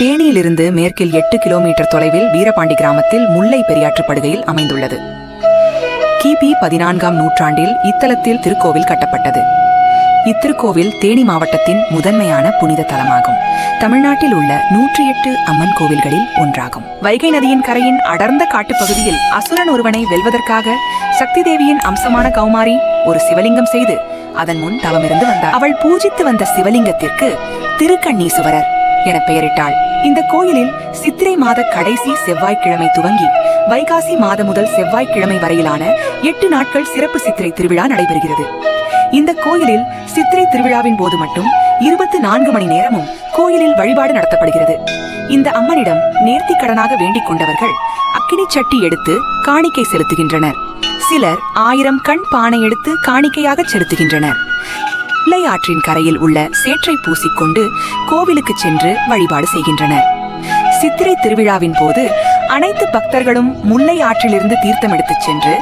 தேனியிலிருந்து மேற்கில் எட்டு கிலோமீட்டர் தொலைவில் வீரபாண்டி கிராமத்தில் முல்லை பெரியாற்று படுகையில் அமைந்துள்ளது. கிபி பதினான்காம் நூற்றாண்டில் இத்தலத்தில் திருக்கோவில் கட்டப்பட்டது. இத்திருக்கோவில் தேனி மாவட்டத்தின் முதன்மையான புனித தலமாகும். தமிழ்நாட்டில் உள்ள நூற்றி எட்டு அம்மன் கோவில்களில் ஒன்றாகும். வைகை நதியின் கரையின் அடர்ந்த காட்டுப்பகுதியில் அசுரன் ஒருவனை வெல்வதற்காக சக்தி தேவியின் அம்சமான கௌமாரி ஒரு சிவலிங்கம் செய்து அதன் முன் தவமிருந்து வந்தார். அவள் பூஜித்து வந்த சிவலிங்கத்திற்கு திருக்கண்ணீசுவரர் என பெயரிட்டாள். இந்த கோயிலில் சித்திரை மாத கடைசி செவ்வாய்க்கிழமை துவங்கி வைகாசி மாத முதல் செவ்வாய்க்கிழமை வரையிலான எட்டு நாட்கள் சிறப்பு சித்திரை திருவிழா நடைபெறுகிறது. இந்த கோயிலில் சித்திரை திருவிழாவின் போது மட்டும் இருபத்தி நான்கு மணி நேரமும் கோயிலில் வழிபாடு நடத்தப்படுகிறது. இந்த அம்மனிடம் நேர்த்தி கடனாக வேண்டிக் கொண்டவர்கள் அக்கினி சட்டி எடுத்து காணிக்கை செலுத்துகின்றனர். சிலர் ஆயிரம் கண் பானை எடுத்து காணிக்கையாக செலுத்துகின்றனர். முல்லை ஆற்றின் கரையில் உள்ள சேற்றை பூசிக்கொண்டு கோவிலுக்கு சென்று வழிபாடு செய்கின்றனர். சித்திரை திருவிழாவின் போது அனைத்து பக்தர்களும் முல்லை ஆற்றிலிருந்து தீர்த்தம் எடுத்துச் சென்று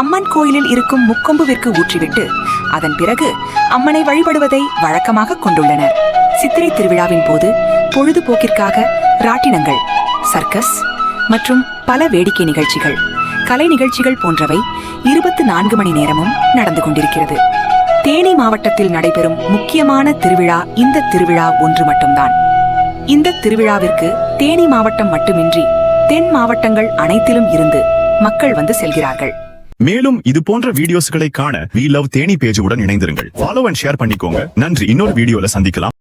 அம்மன் கோயிலில் இருக்கும் முக்கொம்புவிற்கு ஊற்றிவிட்டு அதன் பிறகு அம்மனை வழிபடுவதை வழக்கமாக கொண்டுள்ளனர். சித்திரை திருவிழாவின் போது பொழுதுபோக்கிற்காக ராட்டினங்கள் சர்க்கஸ் மற்றும் பல வேடிக்கை நிகழ்ச்சிகள் கலை நிகழ்ச்சிகள் போன்றவை இருபத்தி நான்கு மணி நேரமும் நடந்து கொண்டிருக்கிறது. தேனி மாவட்டத்தில் நடைபெறும் முக்கியமான திருவிழா இந்த திருவிழா ஒன்று மட்டும்தான். இந்த திருவிழாவிற்கு தேனி மாவட்டம் மட்டுமின்றி தென் மாவட்டங்கள் அனைத்திலும் இருந்து மக்கள் வந்து செல்கிறார்கள். மேலும் இது போன்ற வீடியோஸ்களை காண வி லவ் தேனி பேஜுடன் இணைந்திருங்கள். ஃபாலோ அண்ட் ஷேர் பண்ணிக்கோங்க. நன்றி. இன்னொரு வீடியோல சந்திக்கலாம்.